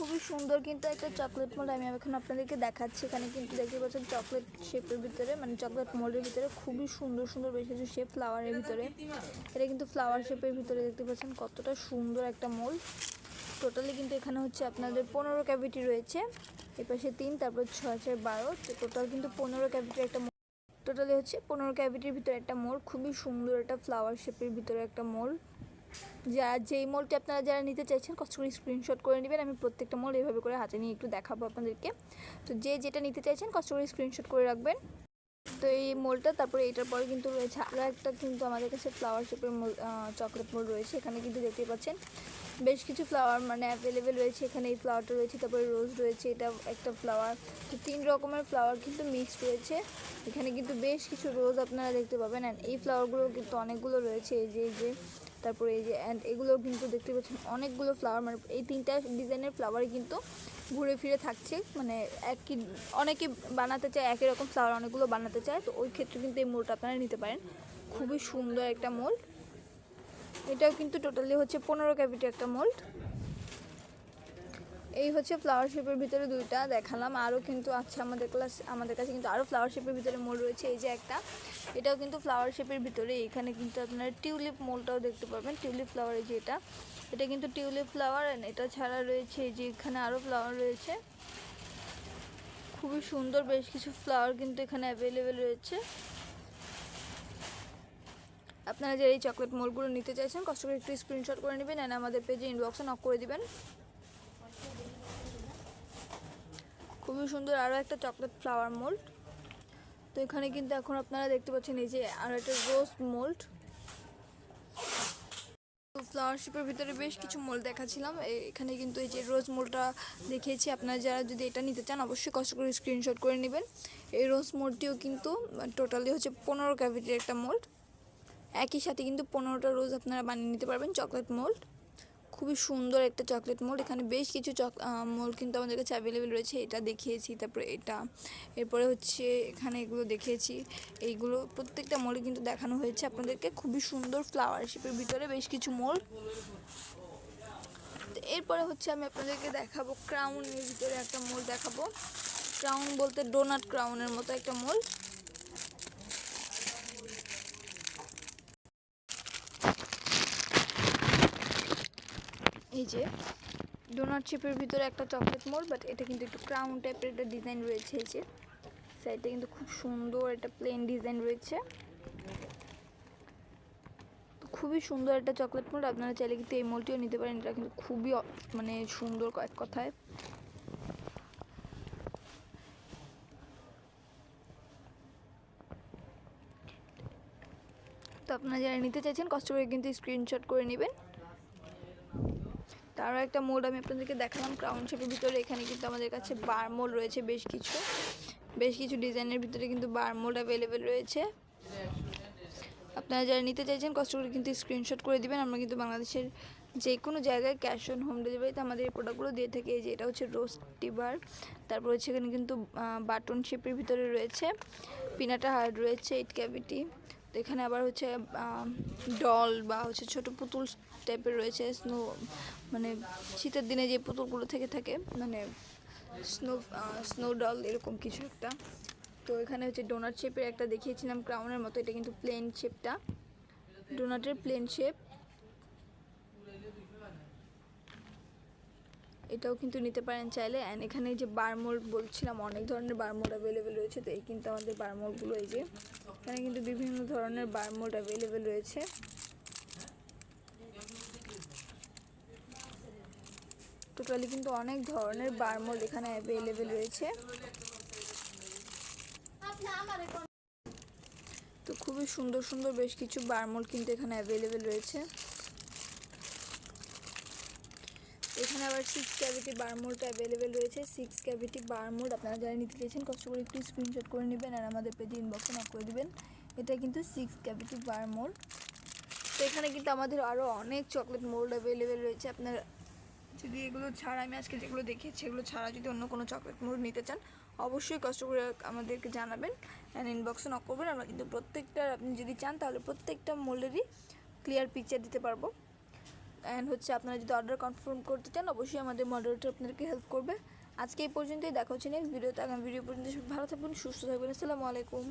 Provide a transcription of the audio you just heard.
খুবই সুন্দর কিন্তু একটা চকলেট মোল্ড আমি এখন আপনাদেরকে দেখাচ্ছি। এখানে কিন্তু দেখতে পাচ্ছেন চকলেট শেপের ভিতরে মানে চকলেট মোল্ডের ভিতরে খুবই সুন্দর সুন্দর বেশ কিছু শেপ ফ্লাওয়ারের ভিতরে। এটা কিন্তু ফ্লাওয়ার শেপের ভিতরে দেখতে পাচ্ছেন কতটা সুন্দর একটা মোল্ড টোটালি কিন্তু এখানে হচ্ছে আপনাদের পনেরো ক্যাভিটি রয়েছে। এপাশে তিন, তারপর ছয় ছয়, বারো টোটাল কিন্তু পনেরো ক্যাভিটির একটা টোটালি হচ্ছে পনেরো ক্যাভিটির ভিতরে একটা মোল খুবই সুন্দর একটা ফ্লাওয়ার শেপের ভিতরে একটা মোল যা, যেই মোলটি আপনারা যারা নিতে চাইছেন, কষ্ট করে স্ক্রিনশট করে নেবেন। আমি প্রত্যেকটা মোল এইভাবে করে হাতে নিয়ে একটু দেখাবো আপনাদেরকে। তো যে যেটা নিতে চাইছেন, কষ্ট করে স্ক্রিনশট করে রাখবেন। তো এই মোলটা তারপরে এটার পরে কিন্তু রয়েছে আরও একটা কিন্তু আমাদের কাছে ফ্লাওয়ার শেপের মোল চকলেট মোল রয়েছে। এখানে কিন্তু দেখতে পাচ্ছেন বেশ কিছু ফ্লাওয়ার মানে অ্যাভেলেবেল রয়েছে। এখানে এই ফ্লাওয়ারটা রয়েছে, তারপরে রোজ রয়েছে, এটা একটা ফ্লাওয়ার তো তিন রকমের ফ্লাওয়ার কিন্তু মিক্সড রয়েছে। এখানে কিন্তু বেশ কিছু রোজ আপনারা দেখতে পাবেন। অ্যান্ড এই ফ্লাওয়ারগুলো কিন্তু অনেকগুলো রয়েছে। এই যে এই যে তারপরে এই যে অ্যান্ড এগুলো কিন্তু দেখতে পাচ্ছেন অনেকগুলো ফ্লাওয়ার মানে এই তিনটা ডিজাইনের ফ্লাওয়ারই কিন্তু ঘুরে ফিরে থাকছে। মানে একই, অনেকে বানাতে চায় একই রকম ফ্লাওয়ার অনেকগুলো বানাতে চায়। তো ওই ক্ষেত্রে কিন্তু এই মোলটা আপনারা নিতে পারেন। খুবই সুন্দর একটা মোল্ড এটাও কিন্তু টোটালি হচ্ছে পনেরো ক্যাপিটের একটা মোল্ড। এই হচ্ছে ফ্লাওয়ার শেপের ভিতরে দুইটা দেখালাম। আরও কিন্তু আছে আমাদের ক্লাস আমাদের কাছে কিন্তু আরও ফ্লাওয়ার শেপের ভিতরে মোল রয়েছে। এই যে একটা, এটাও কিন্তু ফ্লাওয়ার শেপের ভিতরে। এখানে কিন্তু আপনারা টিউলিপ মোলটাও দেখতে পাবেন। টিউলিপ ফ্লাওয়ার এই যে এটা এটা কিন্তু টিউলিপ ফ্লাওয়ার এটা ছাড়া রয়েছে এই যে এখানে আরও ফ্লাওয়ার রয়েছে। খুবই সুন্দর বেশ কিছু ফ্লাওয়ার কিন্তু এখানে অ্যাভেলেবেল রয়েছে। আপনারা যারা এই চকলেট মোলগুলো নিতে চাইছেন, কষ্ট করে একটু স্ক্রিনশট করে নেবেন অ্যান্ড আমাদের পেজে ইনবক্সে নক করে দিবেন। খুবই সুন্দর আরও একটা চকলেট ফ্লাওয়ার মোল্ড। তো এখানে কিন্তু এখন আপনারা দেখতে পাচ্ছেন এই যে আরও একটা রোজ মোল্ড। ফ্লাওয়ার শেপের ভিতরে বেশ কিছু মোল দেখাচ্ছিলাম। এ- এখানে কিন্তু এই যে রোজ মোলটা দেখিয়েছি। আপনারা যারা যদি এটা নিতে চান, অবশ্যই কষ্ট করে স্ক্রিনশট করে নেবেন। এই রোজ মোলটিও কিন্তু টোটালি হচ্ছে পনেরো ক্যাভিটির একটা মোল্ড। একই সাথে কিন্তু পনেরোটা রোজ আপনারা বানিয়ে নিতে পারবেন চকলেট মোল্ড। খুবই সুন্দর একটা চকলেট মোল্ড এখানে বেশ কিছু চক মোল্ড কিন্তু আমাদের কাছে অ্যাভেলেবেল রয়েছে। এটা দেখিয়েছি, তারপরে এটা। এরপরে হচ্ছে এখানে এগুলো দেখিয়েছি। এইগুলো প্রত্যেকটা মোল্ডে কিন্তু দেখানো হয়েছে আপনাদেরকে। খুবই সুন্দর ফ্লাওয়ার শেপের ভিতরে বেশ কিছু মোল্ড তো এরপরে হচ্ছে আমি আপনাদেরকে দেখাবো ক্রাউনের ভিতরে একটা মোল দেখাবো। ক্রাউন বলতে ডোনাট ক্রাউনের মতো একটা মোল্ড এই যে ডোনাট শেপের ভিতরে একটা চকলেট মোল বাট এটা কিন্তু একটু ক্রাউন টাইপের একটা ডিজাইন রয়েছে এই যে। সাইডটা কিন্তু খুব সুন্দর একটা প্লেন ডিজাইন রয়েছে। খুবই সুন্দর একটা চকলেট মোল আপনারা চাইলে কিন্তু এই মোলটিও নিতে পারেন, এটা কিন্তু খুবই মানে সুন্দর কয়েক কথায়। তো আপনারা যারা নিতে চাইছেন কষ্ট করে কিন্তু স্ক্রিনশট করে নেবেন। তারও একটা মোড আমি আপনাদেরকে দেখালাম ক্রাউন শেপের ভিতরে। এখানে কিন্তু আমাদের কাছে বার মোড রয়েছে বেশ কিছু। বেশ কিছু ডিজাইনের ভিতরে কিন্তু বার মোড অ্যাভেলেবেল রয়েছে। আপনারা যারা নিতে চাইছেন, কষ্ট করে কিন্তু স্ক্রিনশট করে দিবেন। আমরা কিন্তু বাংলাদেশের যে কোনো জায়গায় ক্যাশ অন হোম ডেলিভারিতে আমাদের এই প্রোডাক্টগুলো দিয়ে থাকি। এই যে এটা হচ্ছে রোস্ট টিবার তারপর হচ্ছে এখানে কিন্তু বাটন শেপের ভিতরে রয়েছে। পিনাটা হার্ড রয়েছে এইট ক্যাভিটি তো এখানে আবার হচ্ছে ডল বা হচ্ছে ছোট পুতুল টাইপের রয়েছে স্নো মানে শীতের দিনে যে পুতুলগুলো থেকে থাকে মানে স্নো স্নো ডল এরকম কিছু একটা। তো এখানে হচ্ছে ডোনাট শেপের একটা দেখিয়েছিলাম ক্রাউনের মতো, এটা কিন্তু প্লেন শেপটা ডোনাটের প্লেন শেপ এটাও কিন্তু নিতে পারেন চাইলে। অ্যান্ড এখানে যে বারমোল বলছিলাম, অনেক ধরনের বারমোল অ্যাভেলেবেল রয়েছে। তো এই কিন্তু আমাদের বারমোলগুলো এই যে, এখানে কিন্তু বিভিন্ন ধরনের বারমোল অ্যাভেলেবেল রয়েছে। টোটালি কিন্তু অনেক ধরনের বারমোল এখানে অ্যাভেলেবেল রয়েছে। তো খুবই সুন্দর সুন্দর বেশ কিছু বারমোল কিন্তু এখানে অ্যাভেলেবেল রয়েছে। এখানে আবার সিক্স ক্যাভিটি বারমোলটা অ্যাভেলেবেল রয়েছে। সিক্স ক্যাভিটি বারমোল আপনারা যারা নিতে চাইছেন কষ্ট করে একটু স্ক্রিনশট করে নেবেন আর আমাদের পেজে ইনবক্সে নক করে দিবেন। এটা কিন্তু সিক্স ক্যাভিটি বারমোল তো এখানে কিন্তু আমাদের আরও অনেক চকলেট মোল্ড অ্যাভেলেবেল রয়েছে। আপনার যদি এগুলো ছাড়া, আমি আজকে যেগুলো দেখিয়েছি, এগুলো ছাড়া যদি অন্য কোনো চকলেট মোল্ড নিতে চান, অবশ্যই কষ্ট করে আমাদেরকে জানাবেন অ্যান্ড ইনবক্সে নক করবেন। আমরা কিন্তু প্রত্যেকটা আপনি যদি চান তাহলে প্রত্যেকটা মোল্ডেরই ক্লিয়ার পিকচার দিতে পারব। অ্যান্ড হচ্ছে আপনারা যদি অর্ডার কনফার্ম করতে চান, অবশ্যই আমাদের মডারেটর আপনাদেরকে হেল্প করবে। আজকে এই পর্যন্তই, দেখা হচ্ছে নেক্সট ভিডিওতে আগামী ভিডিও পর্যন্ত ভালো থাকবেন সুস্থ থাকবেন আসসালামু আলাইকুম।